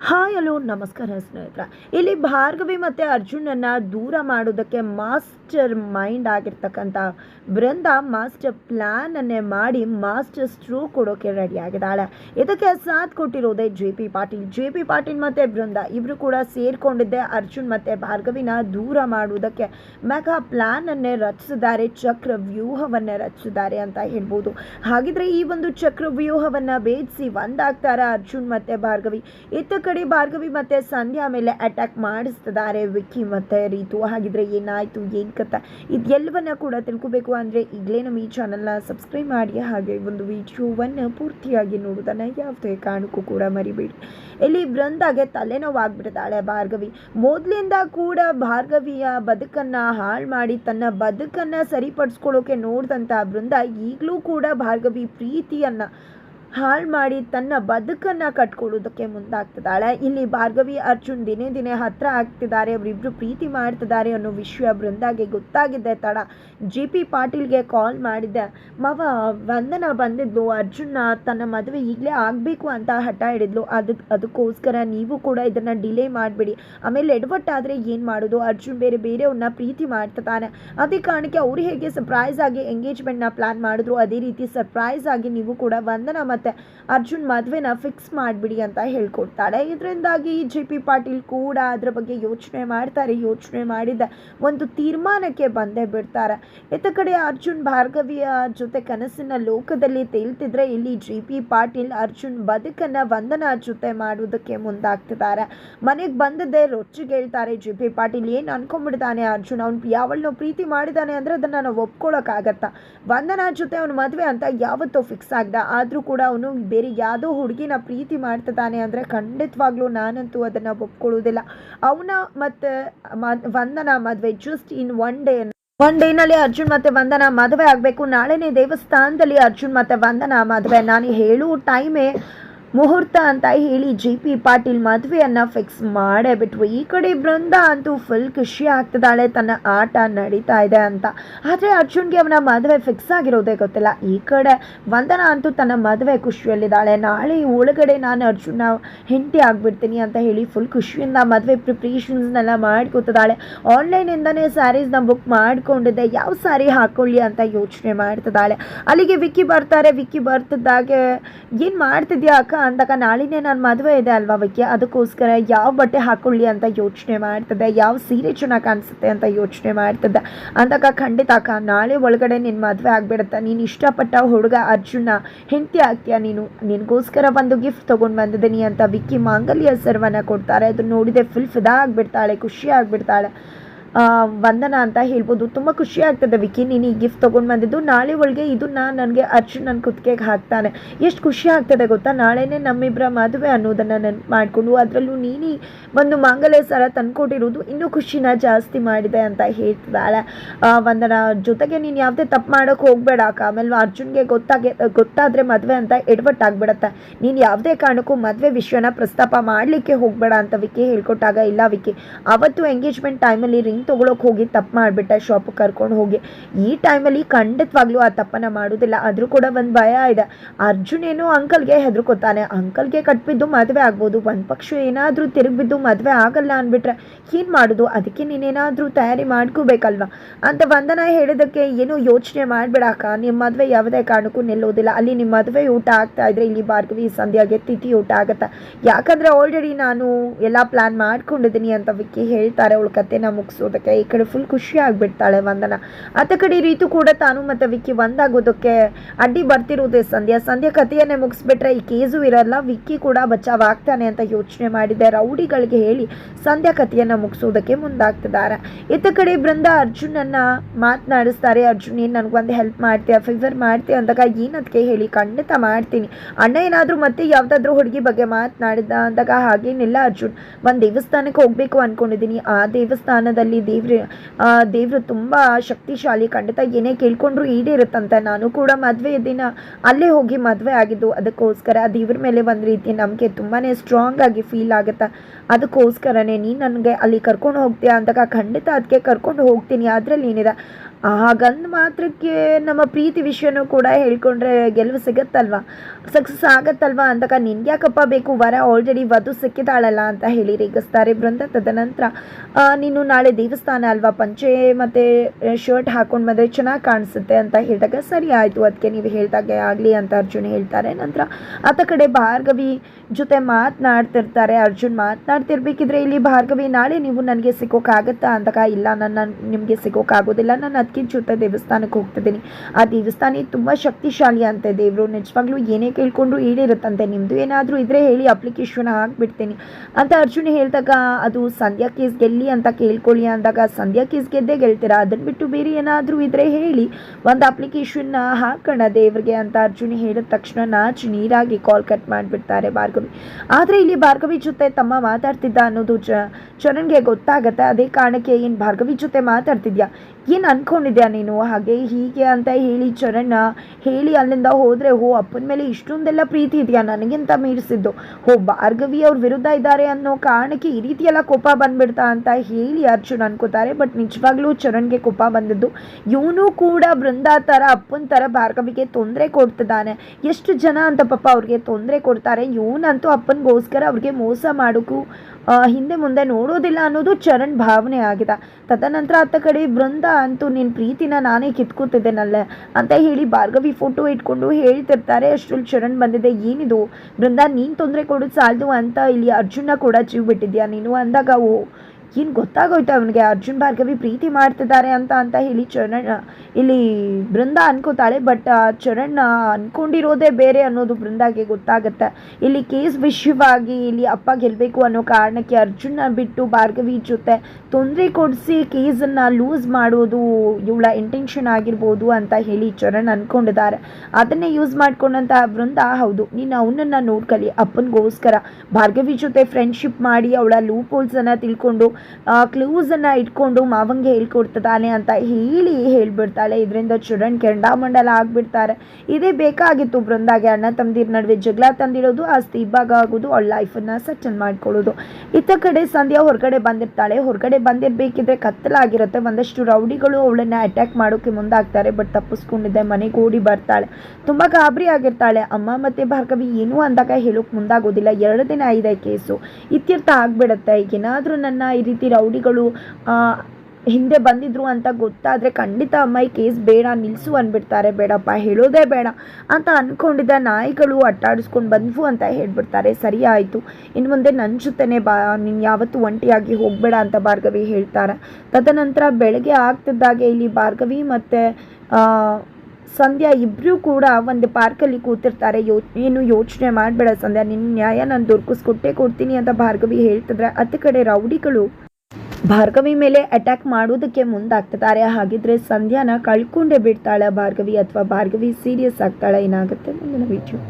Hi, hello, ನಮಸ್ಕಾರ ಸ್ನೇಹಿತರ. ಇಲ್ಲಿ ಭಾರ್ಗವಿ ಮತ್ತು ಅರ್ಜುನನ್ನ ದೂರ ಮಾಡೋದಕ್ಕೆ ಮಾಸ್ಟರ್ ಮೈಂಡ್ ಆಗಿರ್ತಕ್ಕಂಥ ಬೃಂದ ಮಾಸ್ಟರ್ ಪ್ಲ್ಯಾನನ್ನೇ ಮಾಡಿ ಮಾಸ್ಟರ್ ಸ್ಟ್ರೂ ಕೊಡೋಕೆ ರೆಡಿ ಆಗಿದ್ದಾಳೆ. ಇದಕ್ಕೆ ಸಾಥ್ ಕೊಟ್ಟಿರೋದೇ J P Patil. J P Patil ಮತ್ತು ಬೃಂದ ಇಬ್ಬರು ಕೂಡ ಸೇರಿಕೊಂಡಿದ್ದೆ. ಅರ್ಜುನ್ ಮತ್ತು ಭಾರ್ಗವಿನ ದೂರ ಮಾಡುವುದಕ್ಕೆ ಮೆಗಾ ಪ್ಲ್ಯಾನನ್ನೇ ರಚಿಸಿದ್ದಾರೆ. ಚಕ್ರ ವ್ಯೂಹವನ್ನೇ ರಚಿಸಿದ್ದಾರೆ ಅಂತ ಹೇಳ್ಬೋದು. ಹಾಗಿದ್ರೆ ಈ ಒಂದು ಚಕ್ರ ವ್ಯೂಹವನ್ನು ಭೇದಿಸಿ ಒಂದಾಗ್ತಾರ ಅರ್ಜುನ್ ಮತ್ತು ಭಾರ್ಗವಿ? ಇತ್ತ ಕಡೆ ಭಾರ್ಗವಿ ಮತ್ತೆ ಸಂಧ್ಯಾ ಮೇಲೆ ಅಟ್ಯಾಕ್ ಮಾಡಿಸ್ತಿದ್ದಾರೆ. ವಿಕ್ಕಿ ಮತ್ತೆ ರೀತು. ಹಾಗಿದ್ರೆ ಏನಾಯ್ತು? ಏನ್ ಕಥ? ಇದೆಲ್ಲವನ್ನ ಕೂಡ ತಿಳ್ಕೊಬೇಕು ಅಂದ್ರೆ ಈಗಲೇ ನಮ್ಮ ಈ ಚಾನಲ್ನ ಸಬ್ಸ್ಕ್ರೈಬ್ ಮಾಡಿ. ಹಾಗೆ ಒಂದು ವಿಡಿಯೋವನ್ನು ಪೂರ್ತಿಯಾಗಿ ನೋಡೋದನ್ನು ಯಾವುದೇ ಕಾರಣಕ್ಕೂ ಕೂಡ ಮರಿಬೇಡಿ. ಇಲ್ಲಿ ಬೃಂದಾಗೆ ತಲೆನೋವಾಗ್ಬಿಡ್ತಾಳೆ ಭಾರ್ಗವಿ. ಮೊದಲಿಂದ ಕೂಡ ಭಾರ್ಗವಿಯ ಬದುಕನ್ನು ಹಾಳು ಮಾಡಿ ತನ್ನ ಬದುಕನ್ನು ಸರಿಪಡಿಸ್ಕೊಳ್ಳೋಕೆ ನೋಡಿದಂಥ ಬೃಂದ ಈಗಲೂ ಕೂಡ ಭಾರ್ಗವಿ ಪ್ರೀತಿಯನ್ನ ಹಾಳು ಮಾಡಿ ತನ್ನ ಬದುಕನ್ನು ಕಟ್ಕೊಳ್ಳೋದಕ್ಕೆ ಮುಂದಾಗ್ತಿದ್ದಾಳೆ. ಇಲ್ಲಿ ಭಾರ್ಗವಿ ಅರ್ಜುನ್ ದಿನೇ ದಿನೇ ಹತ್ರ ಆಗ್ತಿದ್ದಾರೆ. ಅವರಿಬ್ರು ಪ್ರೀತಿ ಮಾಡ್ತಿದ್ದಾರೆ ಅನ್ನೋ ವಿಷಯ ಬೃಂದಾಗೆ ಗೊತ್ತಾಗಿದ್ದೆ ತಡ, ಜಿ ಪಿ ಪಾಟೀಲ್ಗೆ ಕಾಲ್ ಮಾಡಿದ್ದೆ. ಮವ, ವಂದನ ಬಂದಿದ್ಲು ಅರ್ಜುನ ತನ್ನ ಮದುವೆ ಈಗಲೇ ಆಗಬೇಕು ಅಂತ ಹಠ ಹಿಡಿದ್ಲು. ಅದಕ್ಕೆ ಅದಕ್ಕೋಸ್ಕರ ನೀವು ಕೂಡ ಇದನ್ನು ಡಿಲೇ ಮಾಡಬೇಡಿ. ಆಮೇಲೆ ಎಡವಟ್ಟಾದರೆ ಏನು ಮಾಡೋದು? ಅರ್ಜುನ್ ಬೇರೆ ಬೇರೆಯವ್ರನ್ನ ಪ್ರೀತಿ ಮಾಡ್ತಿದ್ದಾನೆ. ಅದೇ ಕಾರಣಕ್ಕೆ ಅವ್ರು ಹೇಗೆ ಸರ್ಪ್ರೈಸ್ ಆಗಿ ಎಂಗೇಜ್ಮೆಂಟ್ನ ಪ್ಲಾನ್ ಮಾಡಿದ್ರು, ಅದೇ ರೀತಿ ಸರ್ಪ್ರೈಸ್ ಆಗಿ ನೀವು ಕೂಡ ವಂದನ ಮತ್ತು ಅರ್ಜುನ್ ಮದುವೆನ ಫಿಕ್ಸ್ ಮಾಡಿಬಿಡಿ ಅಂತ ಹೇಳ್ಕೊಡ್ತಾಳೆ ಇದರಿಂದಾಗಿ ಜೆ ಪಿ ಪಾಟೀಲ್ ಕೂಡ ಅದ್ರ ಬಗ್ಗೆ ಯೋಚನೆ ಮಾಡ್ತಾರೆ, ಯೋಚನೆ ಮಾಡಿದ ಒಂದು ತೀರ್ಮಾನಕ್ಕೆ ಬಂದೇ ಬಿಡ್ತಾರೆ. ಇತ್ತ ಕಡೆ ಅರ್ಜುನ್ ಭಾರ್ಗವಿಯ ಜೊತೆ ಕನಸಿನ ಲೋಕದಲ್ಲಿ ತೇಲ್ತಿದ್ರೆ ಇಲ್ಲಿ ಜೆ ಪಿ ಪಾಟೀಲ್ ಅರ್ಜುನ್ ಬದುಕನ್ನ ವಂದನ ಜೊತೆ ಮಾಡುವುದಕ್ಕೆ ಮುಂದಾಗ್ತಿದ್ದಾರೆ. ಮನೆಗೆ ಬಂದದ್ದೇ ರೊಚ್ಚಿಗೆ ಹೇಳ್ತಾರೆ ಜಿ ಪಿ ಪಾಟೀಲ್, ಏನು ಅನ್ಕೊಂಡ್ಬಿಡ್ತಾನೆ ಅರ್ಜುನ್? ಅವ್ನು ಯಾವಳನ್ನೋ ಪ್ರೀತಿ ಮಾಡಿದ್ದಾನೆ ಅಂದ್ರೆ ಅದನ್ನ ನಾವು ಒಪ್ಕೊಳ್ಳೋಕ್ಕಾಗತ್ತಾ ವಂದನ ಜೊತೆ ಅವ್ನ ಮದುವೆ ಅಂತ ಯಾವತ್ತೋ ಫಿಕ್ಸ್ ಆಗ್ದ. ಆದರೂ ಕೂಡ ಅವನು ಬೇರೆ ಯಾವುದೋ ಹುಡುಗಿನ ಪ್ರೀತಿ ಮಾಡ್ತಿದ್ದಾನೆ ಅಂದರೆ ಖಂಡಿತವಾಗ್ಲೂ ನಾನಂತೂ ಅದನ್ನು ಒಪ್ಕೊಳ್ಳೋದಿಲ್ಲ ಅವನ ಮತ್ತು ವಂದನ ಮದುವೆ just in one day one ಡೇನಲ್ಲಿ Arjun ಮತ್ತೆ ವಂದನ ಮದುವೆ ಆಗಬೇಕು. ನಾಳೆನೇ ದೇವಸ್ಥಾನದಲ್ಲಿ ಅರ್ಜುನ್ ಮತ್ತೆ ವಂದನ ಮದುವೆ. ನಾನು ಹೇಳುವ ಟೈಮೇ ಮುಹೂರ್ತ ಅಂತ ಹೇಳಿ ಜಿ ಪಿ ಪಾಟೀಲ್ ಮದುವೆಯನ್ನು ಫಿಕ್ಸ್ ಮಾಡೇ ಬಿಟ್ವು ಈ ಕಡೆ ಬೃಂದ ಅಂತೂ ಫುಲ್ ಖುಷಿ ಆಗ್ತಿದ್ದಾಳೆ. ತನ್ನ ಆಟ ನಡೀತಾ ಇದೆ ಅಂತ. ಆದರೆ ಅರ್ಜುನ್ಗೆ ಅವನ ಮದುವೆ ಫಿಕ್ಸ್ ಆಗಿರೋದೇ ಗೊತ್ತಿಲ್ಲ. ಈ ಕಡೆ ವಂದನ ಅಂತೂ ತನ್ನ ಮದುವೆ ಖುಷಿಯಲ್ಲಿದ್ದಾಳೆ. ನಾಳೆ ಒಳಗಡೆ ನಾನು ಅರ್ಜುನ ಹೆಂಡತಿ ಆಗಿಬಿಡ್ತೀನಿ ಅಂತ ಹೇಳಿ ಫುಲ್ ಖುಷಿಯಿಂದ ಮದುವೆ ಪ್ರಿಪ್ರೇಷನ್ಸ್ನೆಲ್ಲ ಮಾಡ್ಕೊತಿದ್ದಾಳೆ ಆನ್ಲೈನಿಂದನೇ ಸ್ಯಾರೀಸ್ನ ಬುಕ್ ಮಾಡಿಕೊಂಡಿದ್ದೆ. ಯಾವ ಸ್ಯಾರಿ ಹಾಕೊಳ್ಳಿ ಅಂತ ಯೋಚನೆ ಮಾಡ್ತಿದ್ದಾಳೆ. ಅಲ್ಲಿಗೆ ವಿಕ್ಕಿ ಬರ್ತಾರೆ. ವಿಕ್ಕಿ ಬರ್ತಿದ್ದಾಗೆ, ಏನು ಮಾಡ್ತಿದ್ಯಾ ಅಕ್ಕ? ಅಂದಾಗ ನಾಳಿನೇ ನನ್ನ ಮದುವೆ ಇದೆ ಅಲ್ವಾ ಅವಕ್ಕೆ ಅದಕ್ಕೋಸ್ಕರ ಯಾವ ಬಟ್ಟೆ ಹಾಕೊಳ್ಳಿ ಅಂತ ಯೋಚನೆ ಮಾಡ್ತದೆ, ಯಾವ ಸೀರೆ ಚೆನ್ನಾಗಿ ಕಾಣಿಸುತ್ತೆ ಅಂತ ಯೋಚನೆ ಮಾಡ್ತದೆ. ಅಂದಾಗ ಖಂಡಿತ ಅಕ್ಕ, ನಾಳೆ ಒಳಗಡೆ ನಿನ್ನ ಮದುವೆ ಆಗಿಬಿಡುತ್ತೆ. ನೀನು ಇಷ್ಟಪಟ್ಟ ಹುಡುಗ ಅರ್ಜುನ, ಹೆಂಡತಿ ಆಗ್ತೀಯ ನೀನು? ನಿನಗೋಸ್ಕರ ಒಂದು ಗಿಫ್ಟ್ ತೊಗೊಂಡು ಬಂದಿದ್ದೀನಿ ಅಂತ ವಿಕ್ಕಿ ಮಾಂಗಲ್ಯ ಸರ್ವನ್ನ ಕೊಡ್ತಾರೆ. ಅದನ್ನು ನೋಡಿದೆ ಫುಲ್ ಫಿದಾ ಆಗಿಬಿಡ್ತಾಳೆ ಖುಷಿ ಆಗಿಬಿಡ್ತಾಳೆ. ವಂದನ ಅಂತ ಹೇಳ್ಬೋದು. ತುಂಬ ಖುಷಿ ಆಗ್ತದೆ ವಿಕಿ ನೀನು ಈ ಗಿಫ್ಟ್ ತೊಗೊಂಡು ಬಂದಿದ್ದು. ನಾಳೆ ಒಳಗೆ ಇದನ್ನ ನನಗೆ ಅರ್ಜುನ್ ನನ್ನ ಕುತ್ತಿಗೆಗೆ ಹಾಕ್ತಾನೆ. ಎಷ್ಟು ಖುಷಿ ಆಗ್ತದೆ ಗೊತ್ತಾ? ನಾಳೆನೇ ನಮ್ಮಿಬ್ಬರ ಮದುವೆ ಅನ್ನೋದನ್ನು ನೆನ್ ಮಾಡಿಕೊಂಡು ಅದರಲ್ಲೂ ನೀನು ಒಂದು ಮಾಂಗಲ್ಯ ಸರ ತಂದ್ಕೊಟ್ಟಿರೋದು ಇನ್ನೂ ಖುಷಿನ ಜಾಸ್ತಿ ಮಾಡಿದೆ ಅಂತ ಹೇಳ್ತಿದ್ದಾಳೆ. ವಂದನ, ಜೊತೆಗೆ ನೀನು ಯಾವುದೇ ತಪ್ಪು ಮಾಡೋಕೆ ಹೋಗಬೇಡ ಅಕ್ಕ. ಆಮೇಲೆ ಅರ್ಜುನ್ಗೆ ಗೊತ್ತಾಗೆ, ಗೊತ್ತಾದರೆ ಮದುವೆ ಅಂತ ಎಡವಟ್ಟಾಗ್ಬಿಡತ್ತೆ ನೀನು ಯಾವುದೇ ಕಾರಣಕ್ಕೂ ಮದುವೆ ವಿಷಯನ ಪ್ರಸ್ತಾಪ ಮಾಡಲಿಕ್ಕೆ ಹೋಗಬೇಡ ಅಂತ ವಿಕಿ ಹೇಳ್ಕೊಟ್ಟಾಗ ಇಲ್ಲ ವಿಕಿ ಅವತ್ತು ಎಂಗೇಜ್ಮೆಂಟ್ ಟೈಮಲ್ಲಿ ರಿಂಗ್ ತೊಗೊಳಕ್ಕೆ ಹೋಗಿ, ತಪ್ಪು ಮಾಡಿಬಿಟ್ಟೆ ಶಾಪಿಗೆ ಕರ್ಕೊಂಡು ಹೋಗಿ. ಈ ಟೈಮಲ್ಲಿ ಖಂಡಿತವಾಗ್ಲೂ ಆ ತಪ್ಪನ್ನು ಮಾಡೋದಿಲ್ಲ. ಆದರೂ ಕೂಡ ಒಂದು ಭಯ ಇದೆ. ಅರ್ಜುನ್ ಏನು ಅಂಕಲ್ಗೆ ಹೆದರ್ಕೋತಾನೆ. ಅಂಕಲ್ಗೆ ಕಟ್ಬಿದ್ದು ಮದುವೆ ಆಗ್ಬೋದು. ಒಂದು ಪಕ್ಷ ಏನಾದರೂ ತಿರುಗಿಬಿದ್ದು ಮದುವೆ ಆಗಲ್ಲ ಅಂದ್ಬಿಟ್ರೆ ಏನು ಮಾಡೋದು? ಅದಕ್ಕೆ ನೀನೇನಾದರೂ ತಯಾರಿ ಮಾಡ್ಕೋಬೇಕಲ್ವಾ? ಅಂತ ವಂದನ ಹೇಳಿದ್ದಕ್ಕೆ ಏನು ಯೋಚನೆ ಮಾಡಬೇಡ ನಿಮ್ಮ ಮದುವೆ ಯಾವುದೇ ಕಾರಣಕ್ಕೂ ನಿಲ್ಲೋದಿಲ್ಲ. ಅಲ್ಲಿ ನಿಮ್ಮ ಮದುವೆ ಊಟ ಆಗ್ತಾ ಇದ್ರೆ ಇಲ್ಲಿ ಭಾರ್ಗವಿ ಸಂಧ್ಯಾಗೆ ತಿಥಿ ಊಟ ಆಗುತ್ತೆ. ಯಾಕಂದರೆ ಆಲ್ರೆಡಿ ನಾನು ಎಲ್ಲ ಪ್ಲ್ಯಾನ್ ಮಾಡ್ಕೊಂಡಿದ್ದೀನಿ ಅಂತ ವಿಕ್ಕಿ ಹೇಳ್ತಾರೆ. ಅವಳ ಕತೆನ ಮುಗಿಸೋದಕ್ಕೆ ಈ ಕಡೆ ಫುಲ್ ಖುಷಿ ಆಗಿಬಿಡ್ತಾಳೆ ವಂದನ. ಆತ ಕಡೆ ರೀತು ಕೂಡ ತಾನು ಮತ್ತು ವಿಕ್ಕಿ ಒಂದಾಗೋದಕ್ಕೆ ಅಡ್ಡಿ ಬರ್ತಿರೋದೇ ಸಂಧ್ಯಾ. ಸಂಧ್ಯಾ ಕಥೆಯನ್ನೇ ಮುಗಿಸ್ಬಿಟ್ರೆ ಈ ಕೇಸು ಇರಲ್ಲ. ವಿಕ್ಕಿ ಕೂಡ ಬಚಾವ್ ಆಗ್ತಾನೆ ಅಂತ ಯೋಚನೆ ಮಾಡಿದೆ. ರೌಡಿಗಳಿಗೆ ಹೇಳಿ ಸಂಧ್ಯಾ ಕಥೆಯನ್ನು ಮುಗಿಸೋದಕ್ಕೆ ಮುಂದಾಗ್ತಿದ್ದಾರೆ. ಇತ್ತ ಕಡೆ ಬೃಂದ ಅರ್ಜುನನ್ನ ಮಾತನಾಡಿಸ್ತಾರೆ. ಅರ್ಜುನ್, ಏನು ನನಗೊಂದು ಹೆಲ್ಪ್ ಮಾಡ್ತೀಯ? ಫೇವರ್ ಮಾಡ್ತೀಯ? ಅಂದಾಗ ಏನದಕ್ಕೆ ಹೇಳಿ, ಖಂಡಿತ ಮಾಡ್ತೀನಿ. ಅಣ್ಣ ಏನಾದರೂ ಮತ್ತೆ ಯಾವುದಾದ್ರೂ ಹುಡುಗಿ ಬಗ್ಗೆ ಮಾತನಾಡಿದ ಅಂದಾಗ ಹಾಗೇನಿಲ್ಲ ಅರ್ಜುನ್. ಒಂದು ದೇವಸ್ಥಾನಕ್ಕೆ ಹೋಗಬೇಕು ಅಂದ್ಕೊಂಡಿದ್ದೀನಿ ಆ ದೇವಸ್ಥಾನದಲ್ಲಿ ದೇವ್ರ ದೇವರು ತುಂಬ ಶಕ್ತಿಶಾಲಿ, ಖಂಡಿತ ಏನೇ ಕೇಳ್ಕೊಂಡ್ರು ಈಡೇರುತ್ತಂತೆ. ನಾನು ಕೂಡ ಮದುವೆ ದಿನ ಅಲ್ಲೇ ಹೋಗಿ ಮದುವೆ ಆಗಿದ್ದು, ಅದಕ್ಕೋಸ್ಕರ ಆ ದೇವ್ರ ಮೇಲೆ ಒಂದು ರೀತಿ ನಂಬಿಕೆ ತುಂಬಾ ಸ್ಟ್ರಾಂಗ್ ಆಗಿ ಫೀಲ್ ಆಗುತ್ತೆ? ಅದಕ್ಕೋಸ್ಕರನೇ ನೀನು ನನಗೆ ಅಲ್ಲಿ ಕರ್ಕೊಂಡು ಹೋಗ್ತೀಯಾ ಅಂದಾಗ ಖಂಡಿತ ಅದಕ್ಕೆ ಕರ್ಕೊಂಡು ಹೋಗ್ತೀನಿ. ಅದರಲ್ಲಿ ಏನಿದೆ? ಹಾಗಂದ ಮಾತ್ರಕ್ಕೆ ನಮ್ಮ ಪ್ರೀತಿ ವಿಷಯನೂ ಕೂಡ ಹೇಳ್ಕೊಂಡ್ರೆ ಗೆಲುವು ಸಿಗತ್ತಲ್ವಾ? ಸಕ್ಸಸ್ ಆಗತ್ತಲ್ವಾ ಅಂದಾಗ ನಿನ್ಗೆ ಯಾಕಪ್ಪ ಬೇಕು? ವರ ಆಲ್ರೆಡಿ ವಧು ಸಿಕ್ಕಿದಾಳಲ್ಲ ಅಂತ ಹೇಳಿ ರೇಗಿಸ್ತಾರೆ ಬೃಂದ ತದನಂತರ. ನೀನು ನಾಳೆ ದೇವಸ್ಥಾನ ಅಲ್ವಾ? ಪಂಚೆ ಮತ್ತು ಶರ್ಟ್ ಹಾಕೊಂಡು ಬಂದರೆ ಚೆನ್ನಾಗಿ ಕಾಣಿಸುತ್ತೆ ಅಂತ ಹೇಳಿದಾಗ, ಸರಿ ಆಯಿತು ಅದಕ್ಕೆ ನೀವು ಹೇಳ್ದಾಗೆ ಆಗಲಿ ಅಂತ ಅರ್ಜುನ್ ಹೇಳ್ತಾರೆ. ನಂತರ ಆತ ಕಡೆ ಭಾರ್ಗವಿ ಜೊತೆ ಮಾತನಾಡ್ತಿರ್ತಾರೆ. ಅರ್ಜುನ್ ಮಾತನಾಡ್ತಿರ್ಬೇಕಿದ್ರೆ ಇಲ್ಲಿ ಭಾರ್ಗವಿ, ನಾಳೆ ನೀವು ನನಗೆ ಸಿಗೋಕ್ಕಾಗತ್ತಾ ಅಂದಾಗ ಇಲ್ಲ, ನನ್ನ, ನಿಮಗೆ ಸಿಗೋಕ್ಕಾಗೋದಿಲ್ಲ ನಾನು ಜೊತೆ ದೇವಸ್ಥಾನಕ್ಕೆ ಹೋಗ್ತಿದ್ದೀನಿ. ಆ ದೇವಸ್ಥಾನ ತುಂಬ ಶಕ್ತಿಶಾಲಿ ಅಂತ ದೇವರು. ನಿಜವಾಗ್ಲೂ ಏನೇ ಕೇಳ್ಕೊಂಡ್ರು ಈಡೇರುತ್ತಂತೆ. ನಿಮ್ಮದು ಏನಾದರೂ ಇದ್ರೆ ಹೇಳಿ ಅಪ್ಲಿಕೇಶನ್ ಹಾಕ್ಬಿಡ್ತೀನಿ. ಅಂತ ಅರ್ಜುನ್ ಹೇಳಿದಾಗ, ಅದು ಸಂಧ್ಯಾ ಕೇಸ್ ಗೆಲ್ಲಿ ಅಂತ ಕೇಳ್ಕೊಳ್ಳಿ ಅಂದಾಗ, ಸಂಧ್ಯಾ ಕೇಸ್ ಗೆದ್ದೇ ಗೆಲ್ತೀರಾ? ಅದನ್ನು ಬಿಟ್ಟು ಬೇರೆ ಏನಾದರೂ ಇದ್ರೆ ಹೇಳಿ, ಒಂದು ಅಪ್ಲಿಕೇಶನ್ನ ಹಾಕೋಣ ದೇವ್ರಿಗೆ ಅಂತ ಅರ್ಜುನ್ ಹೇಳಿದ ತಕ್ಷಣ ನಾಚು ನೀರಾಗಿ ಕಾಲ್ ಕಟ್ ಮಾಡಿಬಿಡ್ತಾರೆ ಭಾರ್ಗವಿ. ಆದರೆ ಇಲ್ಲಿ ಭಾರ್ಗವಿ ಜೊತೆ ತಮ್ಮ ಮಾತಾಡ್ತಿದ್ದ ಅನ್ನೋದು ಚರಣ್ಗೆ ಗೊತ್ತಾಗತ್ತೆ. ಅದೇ ಕಾರಣಕ್ಕೆ ಏನು ಭಾರ್ಗವಿ ಜೊತೆ ಮಾತಾಡ್ತಿದ್ಯಾ? ಏನು ಅನ್ಕೊಂಡಿದ್ಯಾ ನೀನು? ಹಾಗೆ ಹೀಗೆ ಅಂತ ಹೇಳಿ ಚರಣ ಹೇಳಿ ಅಲ್ಲಿಂದ ಹೋದರೆ ಹೋ ಅಪ್ಪನ ಮೇಲೆ ಇಷ್ಟೊಂದೆಲ್ಲ ಪ್ರೀತಿ ಇದೆಯಾ? ನನಗಿಂತ ಮೀರಿಸಿದ್ದು. ಹೋ ಭಾರ್ಗವಿ ಅವ್ರ ವಿರುದ್ಧ ಇದ್ದಾರೆ ಅನ್ನೋ ಕಾರಣಕ್ಕೆ ಈ ರೀತಿಯೆಲ್ಲ ಕೋಪ ಬಂದ್ಬಿಡ್ತಾ ಅಂತ ಹೇಳಿ ಅರ್ಜುನ್ ಅನ್ಕೋತಾರೆ. ಬಟ್ ನಿಜವಾಗ್ಲೂ ಚರಣ್ಗೆ ಕೋಪ ಬಂದಿದ್ದು ಇವನು ಕೂಡ ಬೃಂದಾ ಥರ ಅಪ್ಪನ ಥರ ಭಾರ್ಗವಿಗೆ ತೊಂದರೆ ಕೊಡ್ತಿದ್ದಾನೆ. ಎಷ್ಟು ಜನ ಅಂತ ಪಾಪ ಅವ್ರಿಗೆ ತೊಂದರೆ ಕೊಡ್ತಾರೆ. ಇವನಂತೂ ಅಪ್ಪನಿಗೋಸ್ಕರ ಅವ್ರಿಗೆ ಮೋಸ ಮಾಡೋಕ್ಕೂ ಆ, ಹಿಂದೆ ಮುಂದೆ ನೋಡೋದಿಲ್ಲ ಅನ್ನೋದು ಚರಣ್ ಭಾವನೆ ಆಗಿದೆ. ತದನಂತರ ಅತ್ತ ಕಡೆ ಬೃಂದ ಅಂತೂ ನಿನ್ನ ಪ್ರೀತಿನ ನಾನೇ ಕಿತ್ಕೋತಿದ್ದೇನಲ್ಲ? ಅಂತ ಹೇಳಿ ಭಾರ್ಗವಿ ಫೋಟೋ ಇಟ್ಕೊಂಡು ಹೇಳ್ತಿರ್ತಾರೆ. ಅಷ್ಟರಲ್ಲಿ ಚರಣ್ ಬಂದಿದೆ, ಏನಿದು? ಬೃಂದ ನೀನು ತೊಂದರೆ ಕೊಡೋದು ಸಾಲದು ಅಂತ ಇಲ್ಲಿ ಅರ್ಜುನ ಕೂಡ ಜೀವ ಬಿಟ್ಟಿದ್ಯಾ? ನೀನು ಅಂದಾಗ, ಓ ಏನು ಗೊತ್ತಾಗೋಯ್ತು ಅವನಿಗೆ? ಅರ್ಜುನ್ ಭಾರ್ಗವಿ ಪ್ರೀತಿ ಮಾಡ್ತಿದ್ದಾರೆ ಅಂತ ಅಂತ ಹೇಳಿ ಚರಣ್ ಇಲ್ಲಿ ಬೃಂದ ಅನ್ಕೋತಾಳೆ ಬಟ್ ಚರಣ್ ಅನ್ಕೊಂಡಿರೋದೇ ಬೇರೆ ಅನ್ನೋದು ಬೃಂದಾಗೆ ಗೊತ್ತಾಗುತ್ತೆ. ಇಲ್ಲಿ ಕೇಸ್ ವಿಷಯವಾಗಿ ಇಲ್ಲಿ ಅಪ್ಪ ಗೆಲ್ಲಬೇಕು ಅನ್ನೋ ಕಾರಣಕ್ಕೆ ಅರ್ಜುನ ಬಿಟ್ಟು ಭಾರ್ಗವಿ ಜೊತೆ ತೊಂದರೆ ಕೊಡಿಸಿ ಕೇಸನ್ನು ಲೂಸ್ ಮಾಡೋದು ಇವಳ ಇಂಟೆನ್ಷನ್ ಆಗಿರ್ಬೋದು ಅಂತ ಹೇಳಿ ಚರಣ್ ಅನ್ಕೊಂಡಿದ್ದಾರೆ. ಅದನ್ನೇ ಯೂಸ್ ಮಾಡ್ಕೊಂಡಂತ ಬೃಂದ, ಹೌದು, ನೀನು ಅವನನ್ನು ನೋಡ್ಕಲಿ, ಅಪ್ಪನಿಗೋಸ್ಕರ. ಭಾರ್ಗವಿ ಜೊತೆ ಫ್ರೆಂಡ್ಶಿಪ್ ಮಾಡಿ ಅವಳ ಲೂಪ್ ಹೋಲ್ಸನ್ನು ತಿಳ್ಕೊಂಡು ಕ್ಲೂಸನ್ನು ಇಟ್ಕೊಂಡು ಮಾವಂಗೆ ಹೇಳ್ಕೊಡ್ತಿದ್ದಾನೆ ಅಂತ ಹೇಳಿ ಹೇಳ್ಬಿಡ್ತಾಳೆ. ಇದರಿಂದ ಚಿಲ್ಡ್ರನ್ ಕೆಂಡಾಮಂಡಲ ಆಗಿಬಿಡ್ತಾರೆ. ಇದೇ ಬೇಕಾಗಿತ್ತು ಬೃಂದಾಗೆ ಅಣ್ಣ ತಂದಿರ ನಡುವೆ ಜಗಳ ತಂದಿಡೋದು, ಆಸ್ತಿ ಇಬ್ಬಾಗ ಆಗೋದು, ಅವಳ ಲೈಫನ್ನು ಸಚ್ಚನ್ ಮಾಡ್ಕೊಳ್ಳೋದು. ಇತ್ತ ಕಡೆ ಸಂಧ್ಯಾ ಹೊರಗಡೆ ಬಂದಿರ್ತಾಳೆ. ಹೊರಗಡೆ ಬಂದಿರಬೇಕಿದ್ರೆ ಕತ್ತಲಾಗಿರುತ್ತೆ. ಒಂದಷ್ಟು ರೌಡಿಗಳು ಅವಳನ್ನ ಅಟ್ಯಾಕ್ ಮಾಡೋಕೆ ಮುಂದಾಗ್ತಾರೆ ಬಟ್ ತಪ್ಪಿಸ್ಕೊಂಡಿದ್ದೆ, ಮನೆಗೆ ಓಡಿ ಬರ್ತಾಳೆ. ತುಂಬ ಗಾಬರಿ ಆಗಿರ್ತಾಳೆ. ಅಮ್ಮ ಮತ್ತೆ ಭಾರ್ಗವಿ ಏನೂ ಅಂದಾಗ ಹೇಳೋಕೆ ಮುಂದಾಗೋದಿಲ್ಲ. ಎರಡು ದಿನ ಇದೆ ಕೇಸು ಇತ್ಯರ್ಥ ಆಗಿಬಿಡುತ್ತೆ. ಏನಾದರೂ ನನ್ನ ರೀತಿ ರೌಡಿಗಳು ಹಿಂದೆ ಬಂದಿದ್ರು ಅಂತ ಗೊತ್ತಾದರೆ ಖಂಡಿತ ಅಮ್ಮ ಈ ಕೇಸ್ ಬೇಡ ನಿಲ್ಲಿಸು ಅಂದ್ಬಿಡ್ತಾರೆ. ಬೇಡಪ್ಪ, ಹೇಳೋದೇ ಬೇಡ ಅಂತ ಅಂದ್ಕೊಂಡಿದ್ದ ನಾಯಿಗಳು ಅಟ್ಟಾಡಿಸ್ಕೊಂಡು ಬಂದ್ವು ಅಂತ ಹೇಳ್ಬಿಡ್ತಾರೆ. ಸರಿ ಆಯಿತು. ಇನ್ನು ಮುಂದೆ ನನ್ನ ಜೊತೆನೇ ಬಾ, ನೀನು ಯಾವತ್ತೂ ಒಂಟಿಯಾಗಿ ಹೋಗಬೇಡ ಅಂತ ಭಾರ್ಗವಿ ಹೇಳ್ತಾರೆ. ತದನಂತರ ಬೆಳಗ್ಗೆ ಆಗ್ತಿದ್ದಾಗೆ ಇಲ್ಲಿ ಭಾರ್ಗವಿ ಮತ್ತು ಸಂಧ್ಯಾ ಇಬ್ಬರೂ ಕೂಡ ಒಂದು ಪಾರ್ಕಲ್ಲಿ ಕೂತಿರ್ತಾರೆ. ಯೋ, ಏನು ಯೋಚನೆ ಮಾಡಬೇಡ ಸಂಧ್ಯಾ ನಿನ್ನ ನ್ಯಾಯ ನಾನು ದೊರಕಿಸ್ಕೊಟ್ಟೆ ಕೊಡ್ತೀನಿ ಅಂತ ಭಾರ್ಗವಿ ಹೇಳ್ತಿದ್ರೆ ಅತ್ತ ಕಡೆ ರೌಡಿಗಳು ಭಾರ್ಗವಿ ಮೇಲೆ ಅಟ್ಯಾಕ್ ಮಾಡೋದಕ್ಕೆ ಮುಂದಾಗ್ತಿದ್ದಾರೆ. ಹಾಗಿದ್ರೆ ಸಂಧ್ಯಾನ ಕಳ್ಕೊಂಡೇ ಬಿಡ್ತಾಳೆ ಭಾರ್ಗವಿ ಅಥವಾ ಭಾರ್ಗವಿ ಸೀರಿಯಸ್ ಆಗ್ತಾಳೆ ಏನಾಗುತ್ತೆ ಮುಂದಿನ ವಿಡಿಯೋ